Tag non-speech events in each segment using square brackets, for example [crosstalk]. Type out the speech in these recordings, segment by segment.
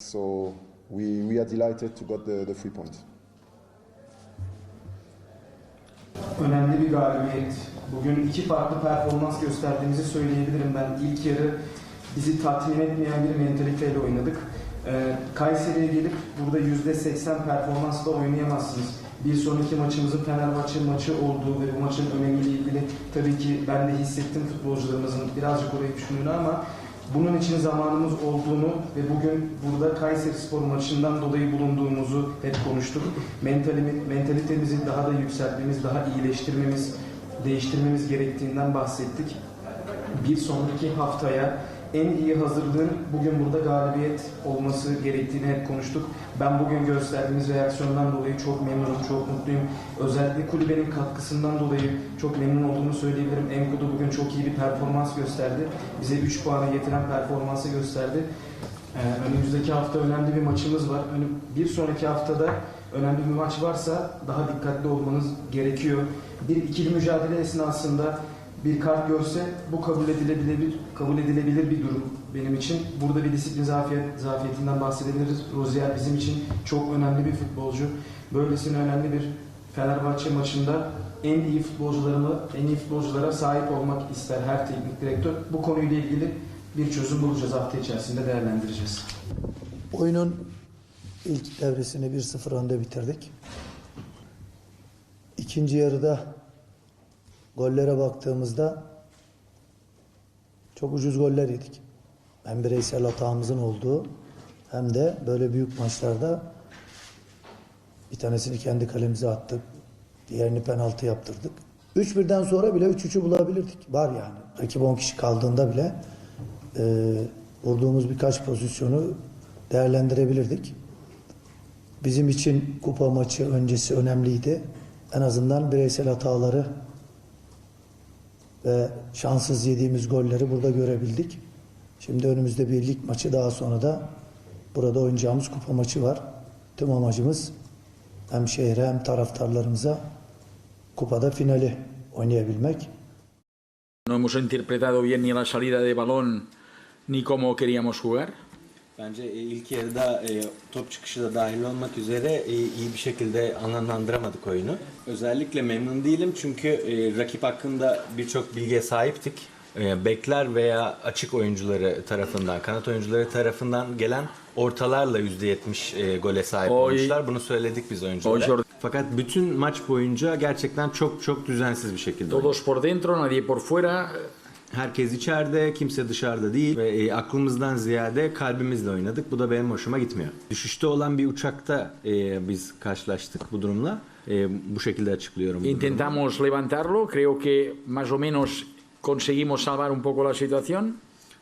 So we, we are delighted to got the, the three points. önemli bir galibiyet. Bugün iki farklı performans gösterdiğimizi söyleyebilirim ben. İlk yarı bizi tatmin etmeyen bir mentaliteyle oynadık. Ee, Kayseri'ye gelip burada %80 performansla oynayamazsınız. Bir sonraki maçımızın Fenerbahçe maçı olduğu ve bu maçın önemiyle ilgili tabii ki ben de hissettim futbolcularımızın birazcık orayı düşündüğünü ama bunun için zamanımız olduğunu ve bugün burada Kayseri Spor maçından dolayı bulunduğumuzu hep konuştuk. Mentalimi, mentalitemizi daha da yükseltmemiz, daha iyileştirmemiz, değiştirmemiz gerektiğinden bahsettik. Bir sonraki haftaya en iyi hazırlığın bugün burada galibiyet olması gerektiğini hep konuştuk. Ben bugün gösterdiğimiz reaksiyondan dolayı çok memnunum, çok mutluyum. Özellikle kulübenin katkısından dolayı çok memnun olduğumu söyleyebilirim. Enkudu bugün çok iyi bir performans gösterdi. Bize 3 puanı getiren performansı gösterdi. Ee, önümüzdeki hafta önemli bir maçımız var. Bir sonraki haftada önemli bir maç varsa daha dikkatli olmanız gerekiyor. Bir ikili mücadele esnasında bir kart görse bu kabul edilebilir kabul edilebilir bir durum benim için. Burada bir disiplin zafiyet, zafiyetinden bahsedebiliriz. Rozier bizim için çok önemli bir futbolcu. Böylesine önemli bir Fenerbahçe maçında en iyi futbolcularımı, en iyi futbolculara sahip olmak ister her teknik direktör. Bu konuyla ilgili bir çözüm bulacağız hafta içerisinde değerlendireceğiz. Oyunun ilk devresini 1-0 önde bitirdik. İkinci yarıda gollere baktığımızda çok ucuz goller yedik. Hem bireysel hatamızın olduğu hem de böyle büyük maçlarda bir tanesini kendi kalemize attık. Diğerini penaltı yaptırdık. 3-1'den sonra bile 3-3'ü bulabilirdik. Var yani. Rakip 10 kişi kaldığında bile e, vurduğumuz birkaç pozisyonu değerlendirebilirdik. Bizim için kupa maçı öncesi önemliydi. En azından bireysel hataları ve şanssız yediğimiz golleri burada görebildik. Şimdi önümüzde bir lig maçı daha sonra da burada oynayacağımız kupa maçı var. Tüm amacımız hem şehre hem taraftarlarımıza kupada finali oynayabilmek. No hemos interpretado bien ni la salida de balón ni cómo queríamos jugar. Bence e, ilk yarıda e, top çıkışı da dahil olmak üzere e, iyi bir şekilde anlamlandıramadık oyunu. Özellikle memnun değilim çünkü rakip hakkında birçok bilgiye sahiptik. Bekler veya açık oyuncuları tarafından, kanat oyuncuları tarafından gelen ortalarla %70 e, gole sahip Oy. olmuşlar. Bunu söyledik biz oyunculara. Oy. Fakat bütün maç boyunca gerçekten çok çok düzensiz bir şekilde. Todos por dentro, nadie por fuera. Herkes içeride, kimse dışarıda değil ve e, aklımızdan ziyade kalbimizle oynadık. Bu da benim hoşuma gitmiyor. Düşüşte olan bir uçakta e, biz karşılaştık bu durumla. E, bu şekilde açıklıyorum. bu. Intentamos levantarlo. Creo que más o menos conseguimos salvar un poco la situación.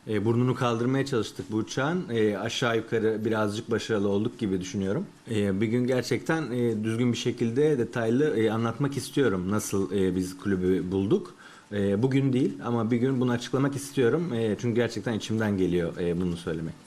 E, burnunu kaldırmaya çalıştık bu uçağın. E, aşağı yukarı birazcık başarılı olduk gibi düşünüyorum. E, bir gün gerçekten e, düzgün bir şekilde detaylı e, anlatmak istiyorum nasıl e, biz kulübü bulduk. E, bugün değil ama bir gün bunu açıklamak istiyorum. E, çünkü gerçekten içimden geliyor e, bunu söylemek.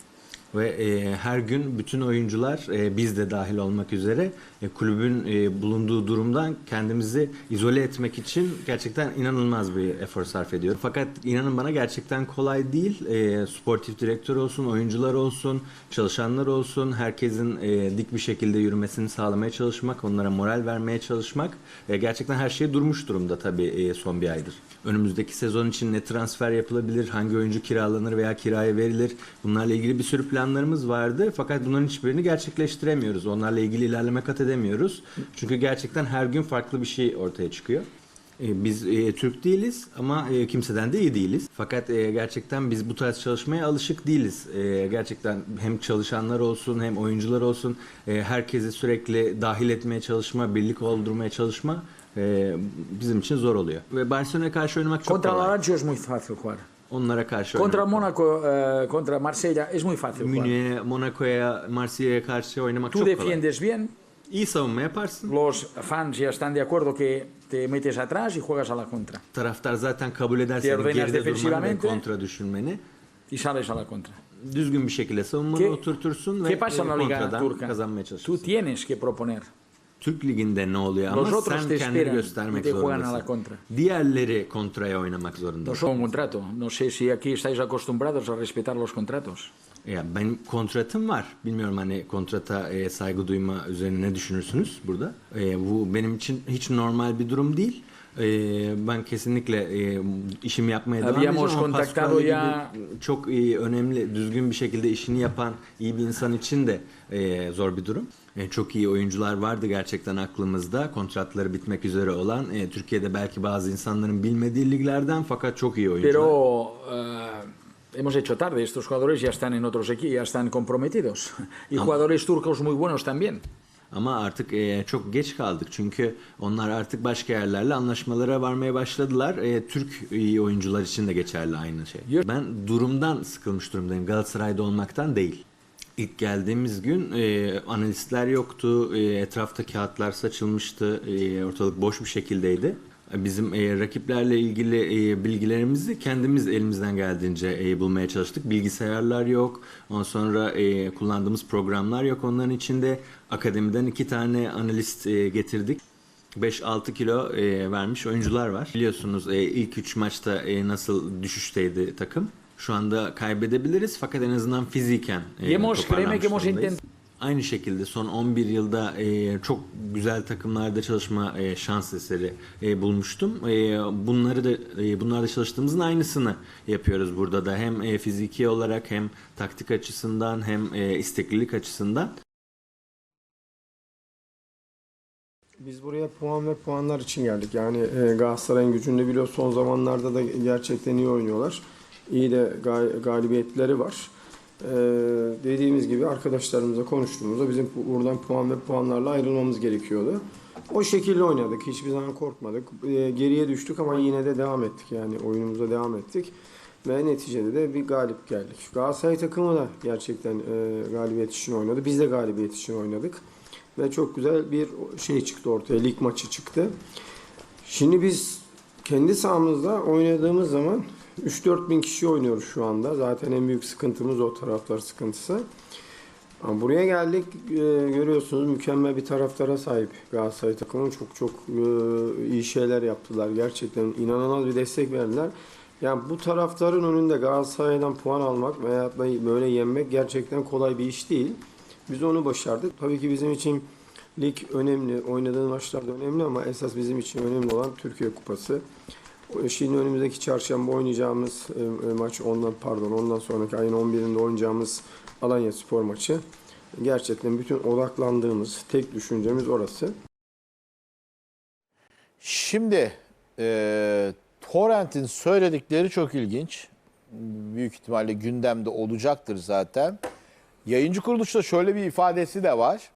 Ve e, her gün bütün oyuncular e, biz de dahil olmak üzere e, kulübün e, bulunduğu durumdan kendimizi izole etmek için gerçekten inanılmaz bir efor sarf ediyor. Fakat inanın bana gerçekten kolay değil. E, sportif direktör olsun, oyuncular olsun, çalışanlar olsun, herkesin e, dik bir şekilde yürümesini sağlamaya çalışmak, onlara moral vermeye çalışmak. E, gerçekten her şey durmuş durumda tabii e, son bir aydır. Önümüzdeki sezon için ne transfer yapılabilir, hangi oyuncu kiralanır veya kiraya verilir bunlarla ilgili bir sürü planlarımız vardı. Fakat bunların hiçbirini gerçekleştiremiyoruz. Onlarla ilgili ilerleme kat edemiyoruz. Çünkü gerçekten her gün farklı bir şey ortaya çıkıyor. E, Biz e, Türk değiliz ama e, kimseden de iyi değiliz. Fakat e, gerçekten biz bu tarz çalışmaya alışık değiliz. E, gerçekten hem çalışanlar olsun hem oyuncular olsun e, herkesi sürekli dahil etmeye çalışma, birlik oldurmaya çalışma e, bizim için zor oluyor. Ve Barcelona'ya karşı oynamak çok Contra kolay. Onlara karşı Contra oynamak. Mónaco, eh, contra Marsella es muy fácil. Münih'e, Monaco'ya, Marsilya'ya karşı oynamak Tú çok kolay. defiendes bien, İyi savunma yaparsın. los fans ya están de acuerdo que te metes atrás y juegas a la contra. Taraftar zaten kabul eder Te senin ordenas geride durmanı ve defensivamente. kontra düşünmeni. Y sales a la contra. Düzgün bir şekilde savunmanı ¿Qué, oturtursun ve pasa en la e, Liga kontradan Turca? kazanmaya Tú çalışırsın. tienes que proponer. Türk Ligi'nde ne oluyor ama otros sen te kendini esperan göstermek te juegan a la zorundasın. contra. Diğerleri kontraya oynamak zorunda. No son un contrato. No sé si aquí estáis acostumbrados a respetar los contratos. Ya benim kontratım var. Bilmiyorum hani kontrata e, saygı duyma üzerine ne düşünürsünüz burada? E, bu benim için hiç normal bir durum değil. E, ben kesinlikle e, işimi yapmaya devam edeceğim ama contactado Pasquale gibi ya- çok iyi, önemli, düzgün bir şekilde işini yapan iyi bir insan için de e, zor bir durum. E, çok iyi oyuncular vardı gerçekten aklımızda. Kontratları bitmek üzere olan. e, Türkiye'de belki bazı insanların bilmediği liglerden fakat çok iyi oyuncular. Pero eh, hemos hecho tarde. Estos jugadores ya están en otros equipos, ya están comprometidos. [laughs] Y jugadores turcos muy buenos también. Ama artık e, çok geç kaldık çünkü onlar artık başka yerlerle anlaşmalara varmaya başladılar. E, Türk iyi oyuncular için de geçerli aynı şey. Ben durumdan sıkılmış durumdayım. Galatasaray'da olmaktan değil. İlk geldiğimiz gün e, analistler yoktu, e, etrafta kağıtlar saçılmıştı, e, ortalık boş bir şekildeydi. Bizim e, rakiplerle ilgili e, bilgilerimizi kendimiz elimizden geldiğince e, bulmaya çalıştık. Bilgisayarlar yok, ondan sonra e, kullandığımız programlar yok. Onların içinde akademiden iki tane analist e, getirdik. 5-6 kilo e, vermiş oyuncular var. Biliyorsunuz e, ilk 3 maçta e, nasıl düşüşteydi takım. Şu anda kaybedebiliriz fakat en azından fiziken e, hemos durumdayız. Aynı şekilde son 11 yılda e, çok güzel takımlarda çalışma e, şans eseri e, bulmuştum. E, bunları da e, bunlarda çalıştığımızın aynısını yapıyoruz burada da hem e, fiziki olarak hem taktik açısından hem e, isteklilik açısından. Biz buraya puan ve puanlar için geldik. Yani e, Galatasaray'ın gücünü biliyor. Son zamanlarda da gerçekten iyi oynuyorlar. İyi de ga- galibiyetleri var. E, dediğimiz gibi arkadaşlarımızla konuştuğumuzda bizim buradan puan ve puanlarla ayrılmamız gerekiyordu. O şekilde oynadık. Hiçbir zaman korkmadık. E, geriye düştük ama yine de devam ettik. Yani oyunumuza devam ettik. Ve neticede de bir galip geldik. Galatasaray takımı da gerçekten e, galibiyet için oynadı. Biz de galibiyet için oynadık. Ve çok güzel bir şey çıktı ortaya. Lig maçı çıktı. Şimdi biz kendi sahamızda oynadığımız zaman 3-4 bin kişi oynuyoruz şu anda. Zaten en büyük sıkıntımız o taraftar sıkıntısı. Ama buraya geldik e, görüyorsunuz mükemmel bir taraftara sahip Galatasaray takımı. Çok çok e, iyi şeyler yaptılar. Gerçekten inanılmaz bir destek verdiler. Yani bu taraftarın önünde Galatasaray'dan puan almak veya böyle yenmek gerçekten kolay bir iş değil. Biz onu başardık. Tabii ki bizim için lig önemli, oynadığın maçlar da önemli ama esas bizim için önemli olan Türkiye Kupası. O- Şimdi önümüzdeki çarşamba oynayacağımız e, e, maç ondan pardon ondan sonraki ayın 11'inde oynayacağımız Alanya Spor maçı. Gerçekten bütün odaklandığımız tek düşüncemiz orası. Şimdi e, Torrent'in söyledikleri çok ilginç. Büyük ihtimalle gündemde olacaktır zaten. Yayıncı kuruluşta şöyle bir ifadesi de var.